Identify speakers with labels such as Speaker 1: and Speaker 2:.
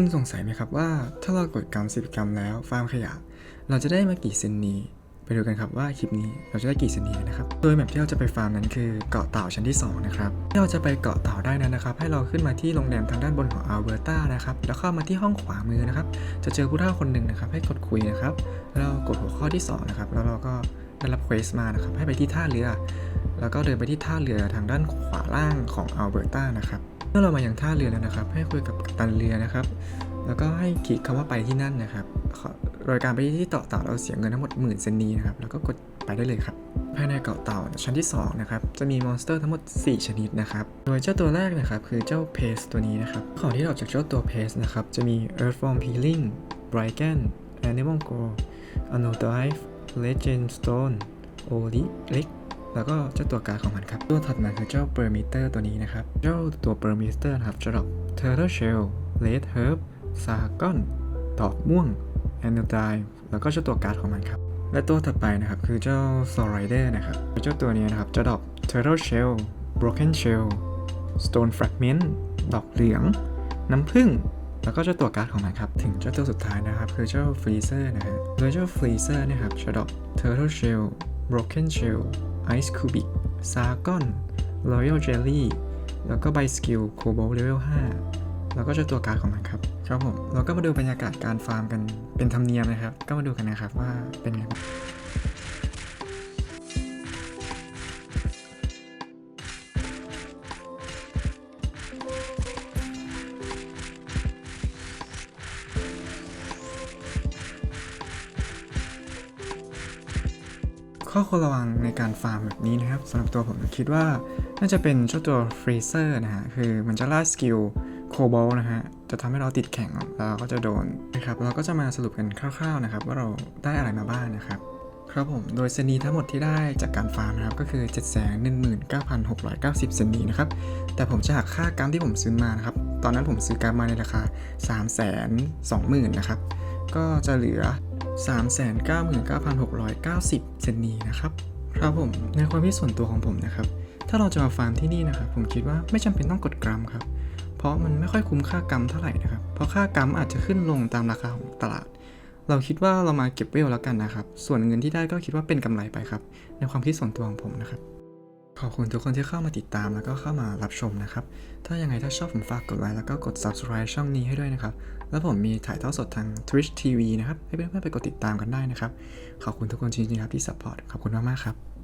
Speaker 1: คุณสงสัยไหมครับว่าถ้าเรากดกรรม10กรรมแล้วฟาร์มขยะ เราจะได้มากี่เซนนีไปดูกันครับว่าคลิปนี้เราจะได้กี่เซนนีนะครับ โดยแมปที่เราจะไปฟาร์มนั้นคือเกาะเต่าชั้นที่2นะครับที่เราจะไปเกาะเต่าได้นั้นนะครับ ให้เราขึ้นมาที่โรงแรมทางด้านบนของอัลเบอร์ตานะครับแล้วเข้ามาที่ห้องขวามือนะครับ จะเจอผู้เฒ่าคนหนึ่งนะครับ ให้กดคุยนะครับแล้วเรากดหัวข้อที่สองนะครับแล้วเราก็ได้รับเควสมานะครับให้ไปที่ท่าเรือ แล้วก็เดินไปที่ท่าเรือทางด้านขวาล่างของอัลเบอร์ตานะครับ มื่อเรามาอยังท่าเรือแล้วนะครับ ให้คุยกับกัปตันเรือนะครับ แล้วก็ให้คลิกคำว่าไปที่นั่นนะครับโดยการไปที่เกาะเต่าเราเสียเงินทั้งหมดหมื่นเซนนีนะครับ แล้วก็กดไปได้เลยครับ ภายในเกาะเต่าชั้นที่2นะครับ จะมีมอนสเตอร์ทั้งหมด 4 ชนิดนะครับ โดยเจ้าตัวแรกนะครับ คือเจ้าเพสตัวนี้นะครับ ของที่เราจากเจ้าตัวเพสนะครับ จะมี Earthworm Peeling b r i g a n Animal Grow Anodive Legend Stone o l i l e k แล้วก็เจ้าตัวการของมันครับ ตัวถัดมาคือเจ้าเปอร์มิเตอร์ตัวนี้นะครับ เจ้าตัวเปอร์มิเตอร์นะครับจะดรอป Turtle Shell Red Herb ซากอนดอกม่วงแอนโนไดแล้วก็เจ้าตัวการ์ดของมันครับ และตัวถัดไปนะครับคือเจ้า s o r i d e r นะครับเจ้าตัวนี้นะครับจะดอก Turtle Shell Broken Shell Stone Fragment ดอกเหลือง น้ำผึ้งแล้วก็เจ้าตัวการ์ดของมันครับ ถึงเจ้าตัวสุดท้ายนะครับ คือเจ้า Freezer นะฮะโดยเจ้า Freezer เนะครับจะดอก Turtle Shell Broken Shell Ice Cubic Sargon Royal Jelly แล้วก็ใบสกิลโคบอลเลเวล5แล้วก็เจ้าตัวการ์ดของมันครับ ครับผม เราก็มาดูบรรยากาศการฟาร์มกันเป็นธรรมเนียมนะครับ ก็มาดูกันนะครับว่าเป็นไง ข้อควรระวังในการฟาร์มแบบนี้นะครับสำหรับตัวผมคิดว่าน่าจะเป็นเจ้าตัวฟรีเซอร์นะฮะคือมันจะล่าสกิลโคบอลนะฮะจะทำให้เราติดแข่งเราก็จะโดนนะครับเราก็จะมาสรุปกันคร่าวๆนะครับว่าเราได้อะไรมาบ้างนะครับครับผมโดยเซนีทั้งหมดที่ได้จากการฟาร์มนะครับก็คือ 719,690เซนนีนะครับแต่ผมจะหักค่ากรัมที่ผมซื้อมานะครับตอนนั้นผมซื้อกรัมมาในราคา 320,000นะครับก็จะเหลือ 399,690 เซนนีนะครับครับผมในความคิดส่วนตัวของผมนะครับ ถ้าเราจะมาฟาร์มที่นี่นะครับ ผมคิดว่าไม่จำเป็นต้องกดกรัมครับ เพราะมันไม่ค่อยคุ้มค่ากรัมเท่าไหร่นะครับ เพราะค่ากรัมอาจจะขึ้นลงตามราคาของตลาด เราคิดว่าเรามาเก็บเวลแล้วกันนะครับ ส่วนเงินที่ได้ก็คิดว่าเป็นกำไรไปครับ ในความคิดส่วนตัวของผมนะครับ ขอบคุณทุกคนที่เข้ามาติดตามแล้วก็เข้ามารับชมนะครับ ถ้ายังไงถ้าชอบผมฝากกดไลค์แล้วก็กด subscribe ช่องนี้ให้ด้วยนะครับ แล้วผมมีถ่ายทอดสดทาง Twitch TV นะครับ ให้เพื่อนๆไปกดติดตามกันได้นะครับ ขอบคุณทุกคนจริงๆครับที่ support ขอบคุณมากๆครับ